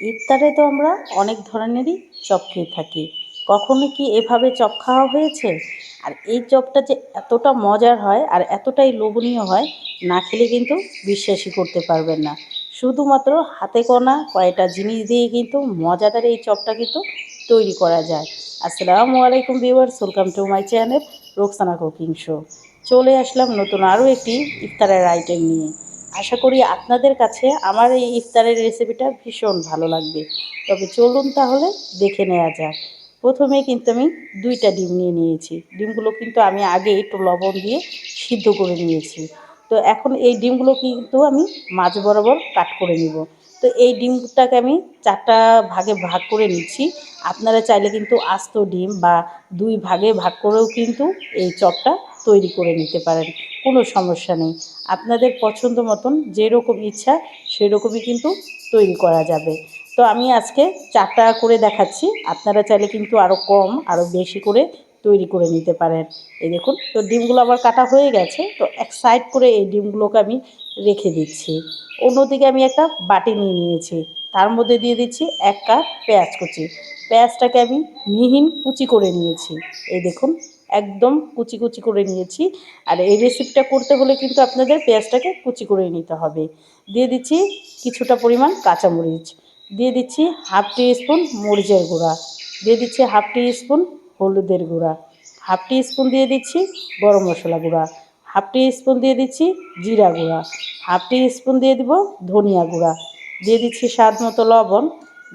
ইফতারে তো আমরা অনেক ধরনেরই চপ খেয়ে থাকি। কখনো কি এভাবে চপ খাওয়া হয়েছে? আর এই চপটা যে এতটা মজার হয় আর এতটাই লোভনীয় হয়, না খেলে কিন্তু বিশ্বাসই করতে পারবেন না। শুধুমাত্র হাতে গোনা কয়েকটা জিনিস দিয়ে কিন্তু মজাদার এই চপটা কিন্তু তৈরি করা যায়। আসসালামু আলাইকুম viewers, welcome to my channel Roksana cooking show. চলে আসলাম নতুন আরও একটি ইফতারের আইটেম নিয়ে। আশা করি আপনাদের কাছে আমার এই ইফতারের রেসিপিটা ভীষণ ভালো লাগবে। তবে চলুন তাহলে দেখে নেওয়া যাক। প্রথমে কিন্তু আমি দুইটা ডিম নিয়ে নিয়েছি। ডিমগুলো কিন্তু আমি আগে একটু লবণ দিয়ে সিদ্ধ করে নিয়েছি। তো এখন এই ডিমগুলো কিন্তু আমি মাঝ বরাবর কাট করে নিব। তো এই ডিমটাকে আমি চারটা ভাগে ভাগ করে নিচ্ছি। আপনারা চাইলে কিন্তু আস্ত ডিম বা দুই ভাগে ভাগ করেও কিন্তু এই চপটা তৈরি করে নিতে পারেন। কোনো সমস্যা নেই। আপনাদের পছন্দ মতন যেরকম ইচ্ছা সেরকমই কিন্তু তৈরি করা যাবে। তো আমি আজকে চারটা করে দেখাচ্ছি। আপনারা চাইলে কিন্তু আরও কম আরও বেশি করে তৈরি করে নিতে পারেন। এই দেখুন, তো ডিমগুলো আবার কাটা হয়ে গেছে। তো এক সাইড করে এই ডিমগুলোকে আমি রেখে দিচ্ছি। অন্যদিকে আমি একটা বাটি নিয়ে নিয়েছি। তার মধ্যে দিয়ে দিচ্ছি এক কাপ পেঁয়াজ কুচি। পেঁয়াজটাকে আমি মিহিন কুচি করে নিয়েছি। এই দেখুন একদম কুচি কুচি করে নিয়েছি। আর এই রেসিপিটা করতে হলে কিন্তু আপনাদের পেঁয়াজটাকে কুচি করে নিতে হবে। দিয়ে দিচ্ছি কিছুটা পরিমাণ কাঁচামরিচ। দিয়ে দিচ্ছি হাফ টি স্পুন মরিচের গুঁড়া। দিয়ে দিচ্ছি হাফ টি স্পুন হলুদের গুঁড়া। হাফ টি স্পুন দিয়ে দিচ্ছি গরম মশলা গুঁড়া। হাফ টি স্পুন দিয়ে দিচ্ছি জিরা গুঁড়া। হাফ টি স্পুন দিয়ে দিব ধনিয়া গুঁড়া। দিয়ে দিচ্ছি স্বাদ মতো লবণ।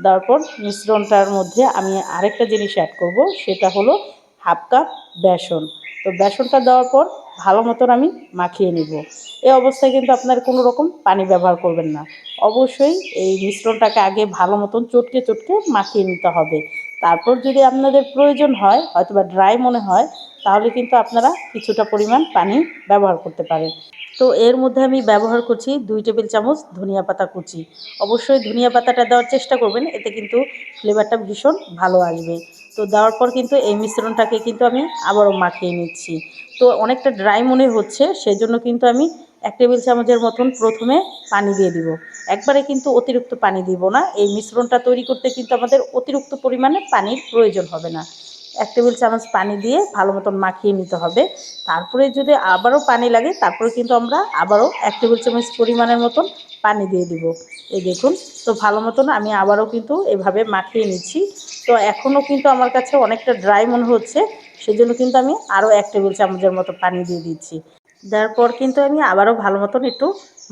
তারপর মিশ্রণটার মধ্যে আমি আরেকটা জিনিস অ্যাড করব, সেটা হলো হাফ কাপ বেসন। তো বেসনটা দেওয়ার পর ভালো মতন আমি মাখিয়ে নিব। এই অবস্থায় কিন্তু আপনার কোনো রকম পানি ব্যবহার করবেন না। অবশ্যই এই মিশ্রণটাকে আগে ভালো মতন চটকে চটকে মাখিয়ে নিতে হবে। তারপর যদি আপনাদের প্রয়োজন হয় হয়তো বা ড্রাই মনে হয়, তাহলে কিন্তু আপনারা কিছুটা পরিমাণ পানি ব্যবহার করতে পারেন। তো এর মধ্যে আমি ব্যবহার করছি দুই টেবিল চামচ ধনিয়া পাতা কুচি। অবশ্যই ধনিয়া পাতাটা দেওয়ার চেষ্টা করবেন, এতে কিন্তু ফ্লেভারটা ভীষণ ভালো আসবে। তো দেওয়ার পর কিন্তু এই মিশ্রণটাকে কিন্তু আমি আবারও মাখিয়ে নিচ্ছি। তো অনেকটা ড্রাই মনে হচ্ছে সেই জন্য কিন্তু আমি এক টেবিল চামচের মতন প্রথমে পানি দিয়ে দিব। একবারে কিন্তু অতিরিক্ত পানি দিব না, এই মিশ্রণটা তৈরি করতে কিন্তু আমাদের অতিরিক্ত পরিমাণে পানির প্রয়োজন হবে না। এক টেবিল চামচ পানি দিয়ে ভালো মতন মাখিয়ে নিতে হবে। তারপরে যদি আবারও পানি লাগে, তারপরে কিন্তু আমরা আবারও এক টেবিল চামচ পরিমাণের মতন পানি দিয়ে দিব। এই দেখুন, তো ভালো মতন আমি আবারও কিন্তু এভাবে মাখিয়ে নিচ্ছি। তো এখনও কিন্তু আমার কাছে অনেকটা ড্রাই মনে হচ্ছে, সেজন্য কিন্তু আমি আরও এক টেবিল চামচের মতো পানি দিয়ে দিচ্ছি। দেওয়ার পর কিন্তু আমি আবারও ভালো মতন একটু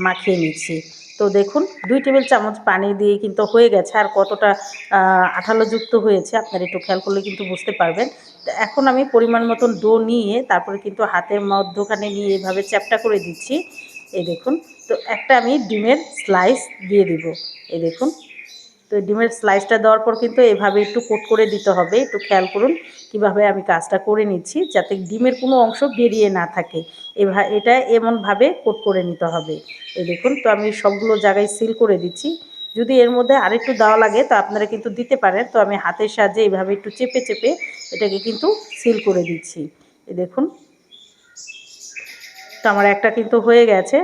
মাখিয়ে নিচ্ছি। তো দেখুন, দুই টেবিল চামচ পানি দিয়ে কিন্তু হয়ে গেছে। আর কতটা আঠালোযুক্ত হয়েছে, আপনার একটু খেয়াল করলে কিন্তু বুঝতে পারবেন। তো এখন আমি পরিমাণ মতন ডো নিয়ে তারপরে কিন্তু হাতের মধ্যখানে নিয়ে এভাবে চ্যাপটা করে দিচ্ছি। এই দেখুন, তো একটা আমি ডিমের স্লাইস দিয়ে দিব। এই দেখুন তো ডিমের স্লাইসটা দেওয়ার পর কিন্তু এভাবে একটু কোট করে দিতে হবে। একটু খেয়াল করুন কীভাবে আমি কাজটা করে নিচ্ছি যাতে ডিমের কোনো অংশ বেরিয়ে না থাকে। এভা এটা এমনভাবে কোট করে নিতে হবে। এই দেখুন, তো আমি সবগুলো জায়গায় সিল করে দিচ্ছি। যদি এর মধ্যে আরেকটু দেওয়া লাগে তো আপনারা কিন্তু দিতে পারেন। তো আমি হাতের সাহায্যে এইভাবে একটু চেপে চেপে এটাকে কিন্তু সিল করে দিচ্ছি। এই দেখুন। তো আমার একটা কিন্তু হয়ে গেছে।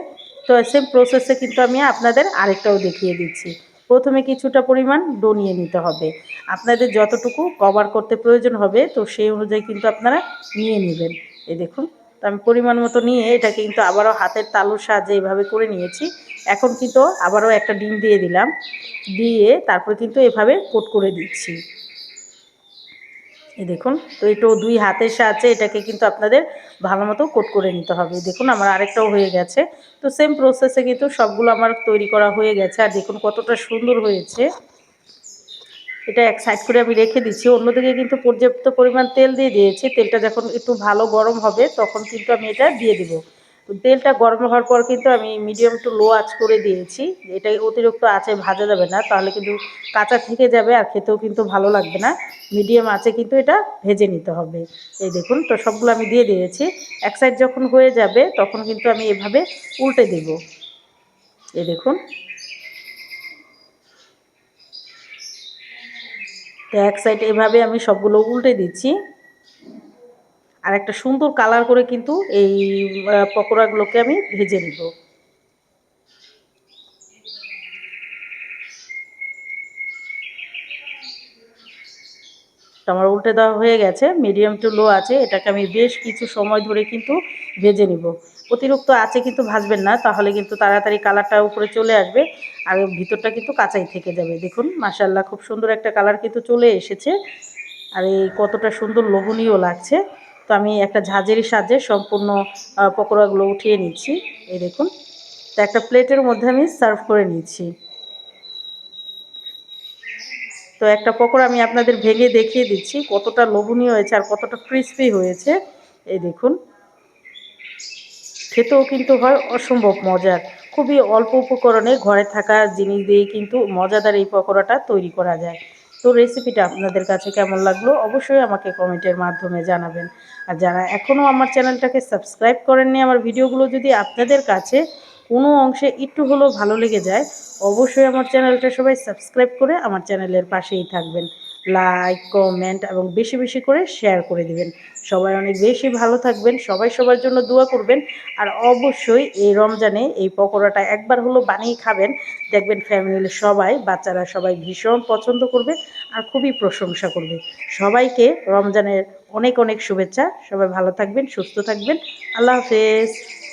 তো সেম প্রসেসে কিন্তু আমি আপনাদের আরেকটাও দেখিয়ে দিচ্ছি। প্রথমে কিছুটা পরিমাণ ডো নিয়ে নিতে হবে। আপনাদের যতটুকু কভার করতে প্রয়োজন হবে, তো সেই অনুযায়ী কিন্তু আপনারা নিয়ে নেবেন। এই দেখুন, তো আমি পরিমাণ মতো নিয়ে এটা কিন্তু আবারও হাতের তালুর সাহায্যে এইভাবে করে নিয়েছি। এখন কিন্তু আবারও একটা ডিম দিয়ে দিলাম। দিয়ে তারপরে কিন্তু এভাবে কোট করে দিচ্ছি। এই দেখুন, তো একটু দুই হাতের সাহায্যে এটাকে কিন্তু আপনাদের ভালো মতো কোট করে নিতে হবে। দেখুন, আমার আরেকটাও হয়ে গেছে। তো সেম প্রসেসে কিন্তু সবগুলো আমার তৈরি করা হয়ে গেছে। আর দেখুন কতটা সুন্দর হয়েছে। এটা এক সাইড করে আমি রেখে দিচ্ছি। অন্যদিকে কিন্তু পর্যাপ্ত পরিমাণ তেল দিয়ে দিয়েছি। তেলটা যখন একটু ভালো গরম হবে, তখন কিন্তু আমি এটা দিয়ে দিব। তো তেলটা গরম হওয়ার পর কিন্তু আমি মিডিয়াম টু লো আঁচ করে দিয়েছি। এটা অতিরিক্ত আঁচে ভাজা যাবে না, তাহলে কিন্তু কাঁচা থেকে যাবে আর খেতেও কিন্তু ভালো লাগবে না। মিডিয়াম আঁচে কিন্তু এটা ভেজে নিতে হবে। এই দেখুন, তো সবগুলো আমি দিয়ে দিয়েছি। এক সাইড যখন হয়ে যাবে, তখন কিন্তু আমি এভাবে উল্টে দেব। এই দেখুন। তো এক সাইড এভাবে আমি সবগুলো উল্টে দিচ্ছি। আর একটা সুন্দর কালার করে কিন্তু এই পকোড়াগুলোকে আমি ভেজে নিব। আমার উল্টে দেওয়া হয়ে গেছে মিডিয়াম টু লো আছে, এটাকে আমি বেশ কিছু সময় ধরে কিন্তু ভেজে নিব। অতিরিক্ত আছে কিন্তু ভাজবেন না, তাহলে কিন্তু তাড়াতাড়ি কালারটা উপরে চলে আসবে আর ভিতরটা কিন্তু কাঁচাই থেকে যাবে। দেখুন মাসাল্লাহ খুব সুন্দর একটা কালার কিন্তু চলে এসেছে। আর এই কতটা সুন্দর লোভনীয় লাগছে। তো আমি একটা ঝাঁঝেরি সাহায্যে সম্পূর্ণ পকোড়াগুলো উঠিয়ে নিচ্ছি। এই দেখুন, তো একটা প্লেটের মধ্যে আমি সার্ভ করে নিচ্ছি। তো একটা পকোড়া আমি আপনাদের ভেঙে দেখিয়ে দিচ্ছি, কতটা লোভনীয় হয়েছে আর কতটা ক্রিস্পি হয়েছে। এই দেখুন, খেতেও কিন্তু হয় অসম্ভব মজার। খুবই অল্প উপকরণে ঘরে থাকা জিনিস দিয়ে কিন্তু মজাদার এই পকোড়াটা তৈরি করা যায়। তো রেসিপিটা আপনাদের কাছে কেমন লাগল, অবশ্যই আমাকে কমেন্টের মাধ্যমে জানাবেন। আর যারা এখনও আমার চ্যানেলটাকে সাবস্ক্রাইব করেননি, আমার ভিডিওগুলো যদি আপনাদের কাছে কোনো অংশে একটু হলেও ভালো লেগে যায়, অবশ্যই আমার চ্যানেলটা সবাই সাবস্ক্রাইব করে আমার চ্যানেলের পাশেই থাকবেন। লাইক কমেন্ট এবং বেশি বেশি করে শেয়ার করে দিবেন। সবাই অনেক বেশি ভালো থাকবেন, সবাই সবার জন্য দোয়া করবেন। আর অবশ্যই এই রমজানে এই পকোড়াটা একবার হলো বানিয়ে খাবেন। দেখবেন ফ্যামিলির সবাই, বাচ্চারা সবাই ভীষণ পছন্দ করবে আর খুবই প্রশংসা করবে। সবাইকে রমজানের অনেক অনেক শুভেচ্ছা। সবাই ভালো থাকবেন, সুস্থ থাকবেন। আল্লাহ হাফেজ।